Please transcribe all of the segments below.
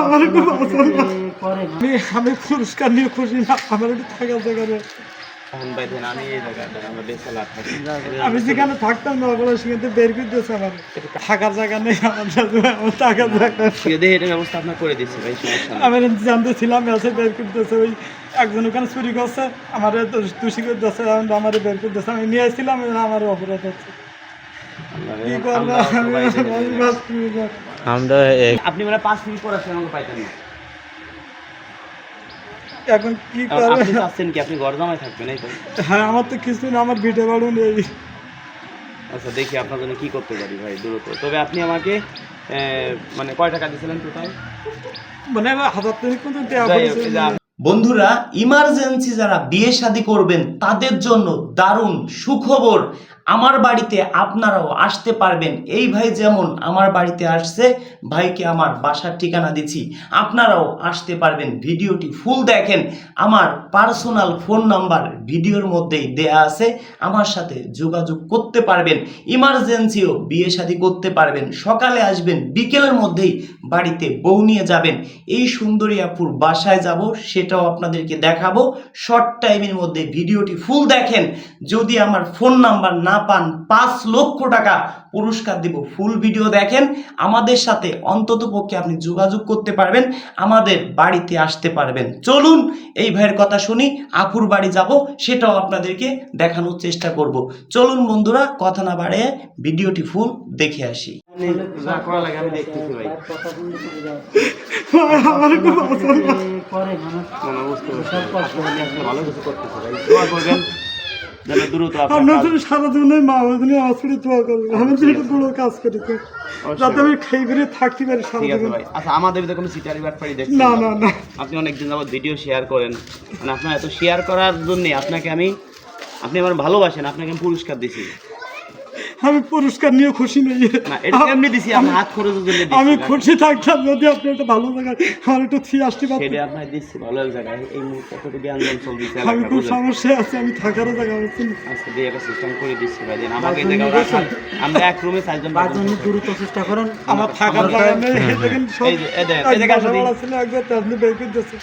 আমার একটু আমি পুরস্কার নিয়ে খুশি না আমার একটু থাকার জায়গা আমি যেখানে থাকতাম না ওগুলো সেখান বের করে দিয়েছে আমার থাকার জায়গা নেই আমার থাকার জায়গা ব্যবস্থা আপনার করে দিচ্ছি ভাই আমি জানতে ছিলাম এসে বের করে দিয়েছে ওই একজন ওখানে চুরি করছে আমার তুষি করে দিয়েছে আমার বের করে দিয়েছে আমি নিয়ে আসছিলাম আমার অপরাধ হচ্ছে কি করব আমরা আপনি মানে পাঁচ মিনিট পর আসলে আমাকে পাইতেন না। এখন কি করবেন আপনি আসছেন কি? আপনি গরদামায় থাকবেন এই তো। হ্যাঁ আমার তো কিছু না আমার ভিটে বাড়ু নেই আচ্ছা দেখি আপনার জন্য কি করতে পারি ভাই দ্রুত তবে আপনি আমাকে আহ, মানে কয় টাকা দিয়েছিলেন টোটাল মানে আমার হাজার তিনিক কিন্তু বন্ধুরা ইমার্জেন্সি যারা বিয়ে শাদী করবেন, তাদের জন্য দারুণ সুখবর। আমার বাড়িতে আপনারাও আসতে পারবেন। এই ভাই যেমন আমার বাড়িতে আসছে, ভাইকে আমার বাসার ঠিকানা দিচ্ছি। আপনারাও আসতে পারবেন। ভিডিওটি ফুল দেখেন। আমার পার্সোনাল ফোন নাম্বার ভিডিওর মধ্যেই দেয়া আছে। আমার সাথে যোগাযোগ করতে পারবেন। ইমার্জেন্সিও বিয়ে শাদী করতে পারবেন। সকালে আসবেন, বিকেলের মধ্যেই বাড়িতে বউ নিয়ে যাবেন, এই সুন্দরী আপুর বাসায় যাব, সেটাও আপনাদেরকে দেখাবো। শর্ট টাইমের মধ্যে ভিডিওটি ফুল দেখেন। যদি আমার ফোন নাম্বার না পান, পাঁচ লক্ষ টাকা পুরস্কার দিব ফুল ভিডিও দেখেন। আমাদের সাথে অন্তত পক্ষে আপনি যোগাযোগ করতে পারবেন, আমাদের বাড়িতে আসতে পারবেন। চলুন, এই ভাইয়ের কথা শুনি, আপুর বাড়ি যাব, সেটাও আপনাদেরকে দেখানোর চেষ্টা করব। চলুন বন্ধুরা, কথা না বাড়িয়ে ভিডিওটি ফুল দেখে আসি। আপনি যা করা লাগে আমি দেখতেছি ভাই কথা শুনলে তো বোঝা যাচ্ছে। আমার একটু বাঁচান করে মানুষ না, না, বুঝতে পারছি। আপনি আসলে ভালো কিছু করতেছে ভাই দোয়া করবেন যেন দ্রুত আপনার আপনার জন্য সারা জীবনে মা বাবা আমার ছেড়ে দোয়া করবে আমি জন্য একটু বড় কাজ করি তো। যাতে আমি খেয়ে ফিরে থাকতে পারি সারা জীবন ভাই। আচ্ছা আমাদের ভিতরে কোনো সিটারি বাটপাড়ি দেখছেন না না? না আপনি অনেকদিন যাবত ভিডিও শেয়ার করেন। মানে আপনার এত শেয়ার করার জন্য আপনাকে আমি আপনি আমার ভালোবাসেন আপনাকে আমি পুরস্কার দিছি। আমি পুরস্কার নিয়ে খুশি নেই। এমনি দিছি আমি হাত খরচের জন্য আমি খুশি থাকতাম যদি আপনি একটা ভালো জায়গায় আমার একটু থিয়ে আসতে সেটা পারতেন আপনার দিচ্ছি ভালো এক জায়গায়। এই মুহূর্তে তো জ্ঞান চলতেছে আমি খুব? সমস্যায় আছি আমি থাকার জায়গা না। আজকে দিয়ে একটা সিস্টেম করে দিচ্ছি ভাই দিন। আমাকে এই জায়গায় রাখার আমরা এক রুমে চারজন পাঁচজন দ্রুত চেষ্টা করেন। আমার থাকার জায়গা নেই দেখেন সব এই এই দেখেন, এই এক জায়গায় বাসা আসলে- ভাড়া ছিল একবার আপনি বের করে দিয়েছে।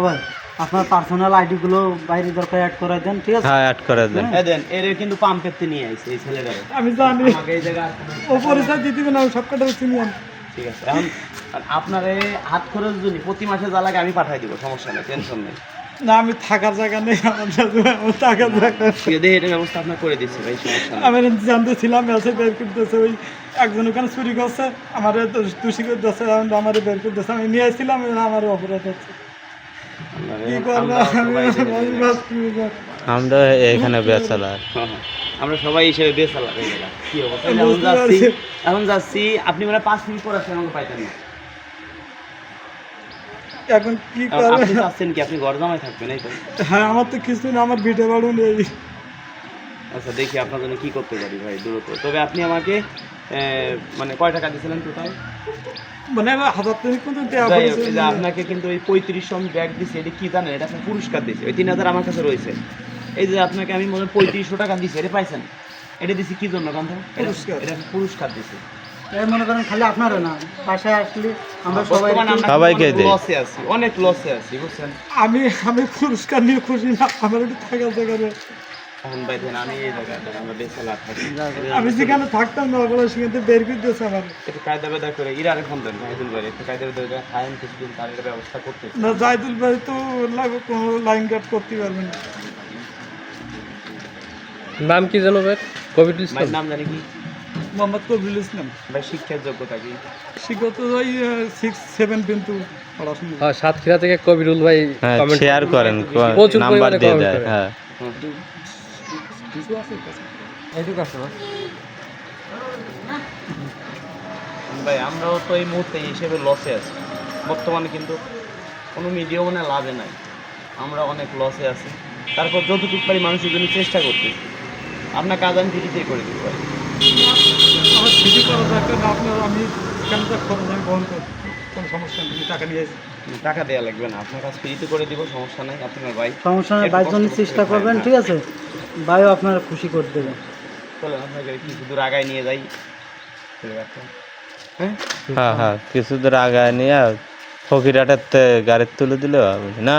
ভাই। আপনার পার্সোনাল আইডি গুলো বাইরে দরকার অ্যাড করে দেন ঠিক আছে? হ্যাঁ অ্যাড করে দেন। এই দেন এর কিন্তু পাম্পেতে নিয়ে আইছে এই ছেলেটা আমি জানি আমাকে এই জায়গা ও পরিচয় দিতে দিবেন আমি সব কটা চিনি আমি। ঠিক আছে এখন আপনার এই হাত খরচ জন্য প্রতি মাসে যা লাগে আমি পাঠাই দিব সমস্যা নেই টেনশন নেই। না আমি থাকার জায়গা নেই আমার থাকার জায়গা নেই। ঠিক এটা ব্যবস্থা আপনার করে দিচ্ছি ভাই সমস্যা নেই। আমি জানতে ছিলাম এসে বের করে দিয়েছে ওই একজন ওখানে চুরি করছে আমার তুষি করে দিয়েছে আমার বের করে দিয়েছে আমি নিয়ে আসছিলাম আমার অপরাধ হচ্ছে করব আমরা এখানে বেচালার। আমরা সবাই হিসেবে। কি অবস্থা? এখন যাচ্ছি এখন যাচ্ছি আপনি মানে পাঁচ মিনিট পর আসলে আমাকে পাইতেন না। এখন কি আপনি চাচ্ছেন কি? আপনি গরদামায় থাকবেন এই তো। হ্যাঁ আমার তো কিছু না আমার বাড়ু নেই আচ্ছা দেখি আপনার জন্য কি করতে পারি ভাই দ্রুত তবে আপনি আমাকে আহ, মানে কয় টাকা দিয়েছিলেন টোটাল মানে হাজার আপনাকে কিন্তু ওই পঁয়ত্রিশশো আমি ব্যাগ এটা কি জানেন? এটা আপনার পুরস্কার দিচ্ছে ওই তিন হাজার আমার কাছে রয়েছে। এই যে আপনাকে আমি মনে হয় পঁয়ত্রিশশো টাকা দিচ্ছি এটা পাইছেন? এটা দিচ্ছি কি জন্য কান্ত? এটা পুরস্কার। দিচ্ছি মনে করেন খালি আপনারও না বাসায় আসলে আমরা সবাই সবাইকে অনেক লসে আছি অনেক লসে আছি বুঝছেন? আমি আমি পুরস্কার নিয়ে খুশি না আমার একটু জায়গা নেই। এখন ভাই দেন আমি এই জায়গাটা আমরা বেসা লাভ থাকি আমি যেখানে থাকতাম না ওগুলো সেখান থেকে বের করে দিয়েছে আমার। একটু কায়দা বেদা করে ইরারে ফোন দেন ভাইদুল ভাই একটু কায়দা বেদা করে খায়েন কিছুদিন তার একটা ব্যবস্থা করতে না জাহিদুল ভাই তো কোনো লাইন কাট করতে পারবেন না। নাম কি জানো ভাই? নাম জানি কি? মোহাম্মদ কবিরুল ইসলাম। ভাই শিক্ষার যোগ্যতা কি? শিক্ষত ওই সিক্স সেভেন কিন্তু পড়াশোনা হ্যাঁ সাতক্ষীরা থেকে কবিরুল ভাই হ্যাঁ শেয়ার করেন। প্রচুর নাম্বার পরিমাণে দিয়ে দেয় হ্যাঁ। কিছু আছে ভাই। আমরাও তো এই মুহূর্তে হিসেবে লসে আছি। বর্তমানে কিন্তু কোনো মিডিয়া মানে লাভে নাই। আমরা অনেক লসে আছি। তারপর যতটুকু পারি মানুষের জন্য চেষ্টা করতেছি। আপনার কাজ আমি ফ্রিতেই করে দিতে পারি আমার ছুটি করা দরকার না আপনার আমি কেন যা খরচ আমি বহন করি কোনো সমস্যা নেই টাকা নিয়ে আসি। টাকা দেওয়া লাগবে না। আপনার কাজ ফ্রিতে করে দিব সমস্যা নাই আপনার ভাই। সমস্যা নেই বাইর জন্য চেষ্টা করবেন। ঠিক আছে? ভাইও আপনারা খুশি করে দেবেন চলেন আপনাকে কিছু দূর আগায় নিয়ে যাই। হ্যাঁ? হ্যাঁ হ্যাঁ কিছু দূর আগায় নিয়ে ফকিরাটাতে গাড়ির তুলে দিলে হবে না?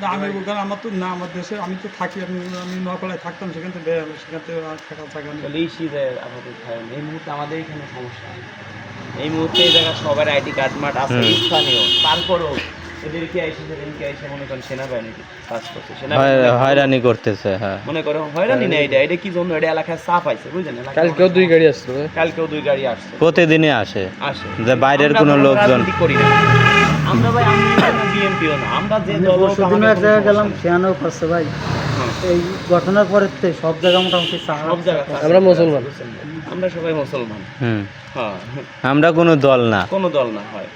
না, আমি ওখানে আমার তো না আমার দেশে আমি তো থাকি আমি আমি নকলায় থাকতাম সেখান থেকে সেখান থেকে আর থাকা আপাতত এই মুহূর্তে আমাদের এখানে সমস্যা এই মুহূর্তে এই জায়গায় সবার আইডি কার্ড মার্ট আছে। স্থানীয় তারপরেও এদেরকে সেদিনকে এসে মনে করেন সেনাবাহিনীকে কাজ করছে? সেনাবাহিনী হয়রানি করতেছে হ্যাঁ। মনে করো হয়রানি না এটা এটা কি জন্য? এটা এলাকায় চাপ আইছে বুঝলেন? কালকেও দুই গাড়ি আসছিল ভাই। কালকেও দুই গাড়ি আসছে। প্রতিদিনই আসে আসে। যে বাইরের আমরা কোনো লোকজন করি না। আমরা ভাই আমি বিএনপিও না। আমরা যে দল এক জায়গায় গেলাম সেখানেও করছে ভাই। হ্যাঁ, এই ঘটনার থেকে সব জায়গায় মোটামুটি সব জায়গায় আমরা মুসলমান। আমরা সবাই মুসলমান। হুম। হ্যাঁ। আমরা কোনো দল না। কোনো দল না হয়।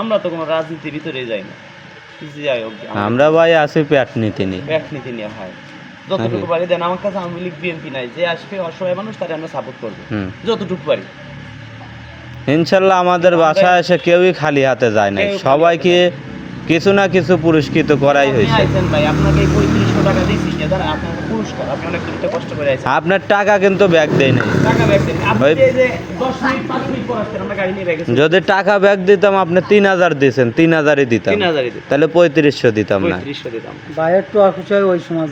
আমরা তো কোনো রাজনীতির ভিতরে যাই না। যাই হোক আমরা ভাই আছি প্যাট নীতি নিয়ে। প্যাট নীতি নিয়ে হয় যতটুকু পারি দেন আমার কাছে আওয়ামী লীগ বিএনপি নাই। যে আসবে অসহায় মানুষ তারা আমরা সাপোর্ট করব। যতটুকু পারি। ইনশাল্লাহ আমাদের বাসায় এসে কেউই খালি হাতে যায় না সবাইকে কিছু না কিছু পুরস্কৃত করাই হয়েছে। আপনার টাকা কিন্তু ব্যাগ দেয় রেখেছি যদি টাকা ব্যাগ দিতাম আপনি তিন হাজার দিয়েছেন তিন হাজারই দিতাম। তাহলে পঁয়ত্রিশশো দিতাম না। হয় ওই সময়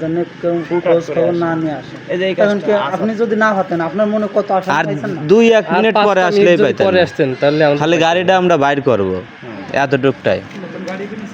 খোঁজ খবর না নিয়ে আসে আসা- আপনি যদি না হতেন আপনার মনে কত আশা আর দুই এক মিনিট পরে আসলেই পাইতেন। খালি গাড়িটা আমরা বাইর করব। এতটুকটাই।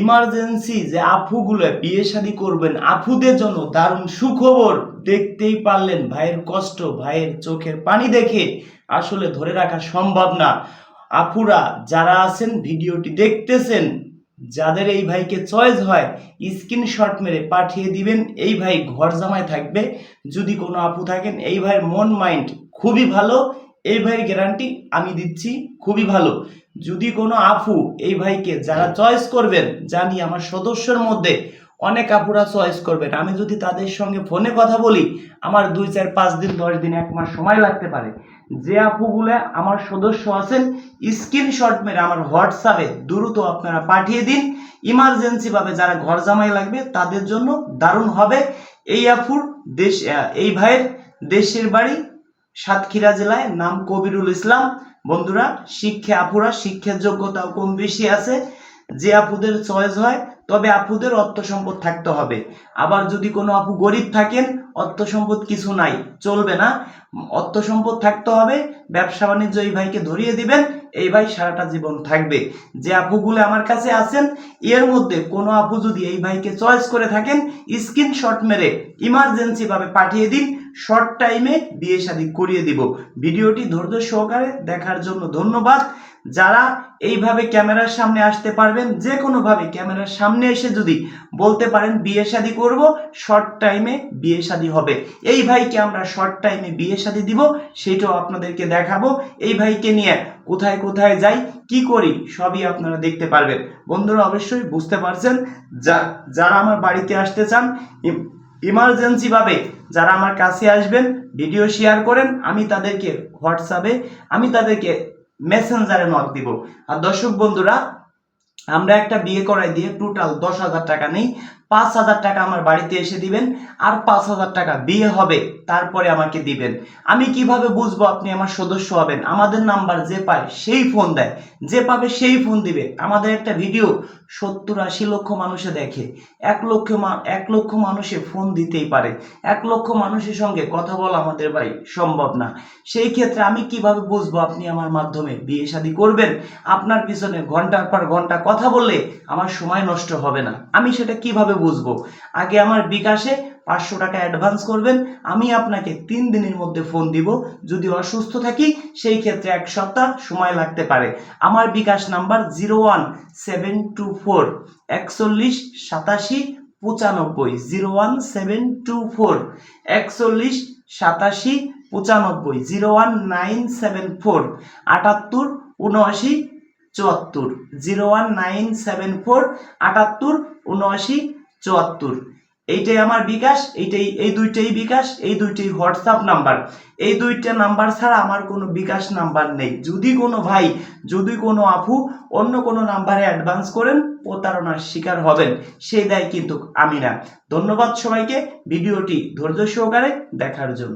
ইমার্জেন্সি যে আফুগুলো বিয়ে শাদী করবেন আফুদের জন্য দারুণ সুখবর। দেখতেই পারলেন ভাইয়ের কষ্ট ভাইয়ের চোখের পানি দেখে আসলে ধরে রাখা সম্ভব না। আফুরা যারা আছেন ভিডিওটি দেখতেছেন যাদের এই ভাইকে চয়েস হয় স্ক্রিনশট মেরে পাঠিয়ে দিবেন। এই ভাই ঘর জামায় থাকবে। যদি কোনো আপু থাকেন এই ভাইয়ের মন মাইন্ড খুবই ভালো, এই ভাইয়ের গ্যারান্টি আমি দিচ্ছি, খুবই ভালো। যদি কোনো আপু এই ভাইকে যারা চয়েস করবেন, জানি আমার সদস্যর মধ্যে অনেক আপুরা চয়েস করবেন, আমি যদি তাদের সঙ্গে ফোনে কথা বলি, আমার দুই চার পাঁচ দিন, দশ দিন, এক মাস সময় লাগতে পারে। যে আপুগুলো আমার সদস্য আছেন স্ক্রিনশট মেরে আমার হোয়াটসঅ্যাপে দ্রুত আপনারা পাঠিয়ে দিন। ইমার্জেন্সিভাবে যারা ঘর জামাই লাগবে, তাদের জন্য দারুণ হবে। এই আপুর দেশ এই ভাইয়ের দেশের বাড়ি সাতক্ষীরা জেলায় নাম কবিরুল ইসলাম। বন্ধুরা, শিক্ষা আপুরা, শিক্ষার যোগ্যতাও কম বেশি আছে। যে আপুদের চয়েস হয়, তবে আপুদের অর্থ সম্পদ থাকতে হবে। আবার যদি কোনো আপু গরিব থাকেন, অর্থ সম্পদ কিছু নাই, চলবে না। অর্থ সম্পদ থাকতে হবে, ব্যবসা বাণিজ্য এই ভাইকে ধরিয়ে দিবেন, এই ভাই সারাটা জীবন থাকবে। যে আপুগুলো আমার কাছে আছেন, এর মধ্যে কোনো আপু যদি এই ভাইকে চয়েস করে থাকেন, স্ক্রিনশট মেরে ইমার্জেন্সি ভাবে পাঠিয়ে দিন শর্ট টাইমে বিয়ে শাদী করিয়ে দিব। ভিডিওটি ধৈর্য সহকারে দেখার জন্য ধন্যবাদ। যারা এইভাবে ক্যামেরার সামনে আসতে পারবেন যে কোনোভাবে ক্যামেরার সামনে এসে যদি বলতে পারেন বিয়ে শাদী করব শর্ট টাইমে বিয়ে শাদী হবে। এই ভাইকে আমরা শর্ট টাইমে বিয়ে শাদী দিব, সেটাও আপনাদেরকে দেখাবো। এই ভাইকে নিয়ে কোথায় কোথায় যাই, কি করি, সবই আপনারা দেখতে পারবেন। বন্ধুরা, অবশ্যই বুঝতে পারছেন। যা, যারা আমার বাড়িতে আসতে চান ইম- ইমার্জেন্সি ভাবে যারা আমার কাছে আসবেন ভিডিও শেয়ার করেন, আমি তাদেরকে হোয়াটসঅ্যাপে আমি তাদেরকে মেসেঞ্জারে নক দিব। আর দর্শক বন্ধুরা, আমরা একটা বিয়ে করাই দিয়ে টোটাল দশ হাজার টাকা নেই, পাঁচ হাজার টাকা আমার বাড়িতে এসে দিবেন, আর পাঁচ হাজার টাকা বিয়ে হবে, তারপরে আমাকে দিবেন। আমি কীভাবে বুঝব আপনি আমার সদস্য হবেন? আমাদের নাম্বার যে পায়, সেই ফোন দেয়। যে পাবে সেই ফোন দিবে। আমাদের একটা ভিডিও সত্তর আশি লক্ষ মানুষে দেখে। এক লক্ষ এক লক্ষ মানুষে ফোন দিতেই পারে। এক লক্ষ মানুষের সঙ্গে কথা বলা আমাদের ভাই সম্ভব না। সেই ক্ষেত্রে আমি কীভাবে বুঝব আপনি আমার মাধ্যমে বিয়ে শাদী করবেন? আপনার পিছনে ঘণ্টার পর ঘণ্টা কথা বললে আমার সময় নষ্ট হবে না। আমি সেটা কীভাবে বুঝব? আগে আমার বিকাশে পাঁচশো টাকা অ্যাডভান্স করবেন। আমি আপনাকে তিন দিনের মধ্যে ফোন দিব। যদি অসুস্থ থাকি, সেই ক্ষেত্রে এক সপ্তাহ সময় লাগতে পারে। আমার bKash number zero one seven two four একচল্লিশ সাতাশি পঁচানব্বই। Zero one seven two four একচল্লিশ সাতাশি পঁচানব্বই। Zero one nine seven four আটাত্তর উনআশি চুয়াত্তর। Zero one nine seven four আটাত্তর উনআশি চুয়াত্তর। এইটাই আমার বিকাশ, এইটাই, এই দুইটাই বিকাশ, এই দুইটাই হোয়াটসঅ্যাপ নাম্বার এই দুইটা নাম্বার ছাড়া আমার কোনো বিকাশ নাম্বার নেই। যদি কোনো ভাই, যদি কোনো আফু অন্য কোনো নাম্বারে অ্যাডভান্স করেন, প্রতারণার শিকার হবেন। সেই দায় কিন্তু আমি না। ধন্যবাদ সবাইকে। ভিডিওটি ধৈর্য সহকারে দেখার জন্য।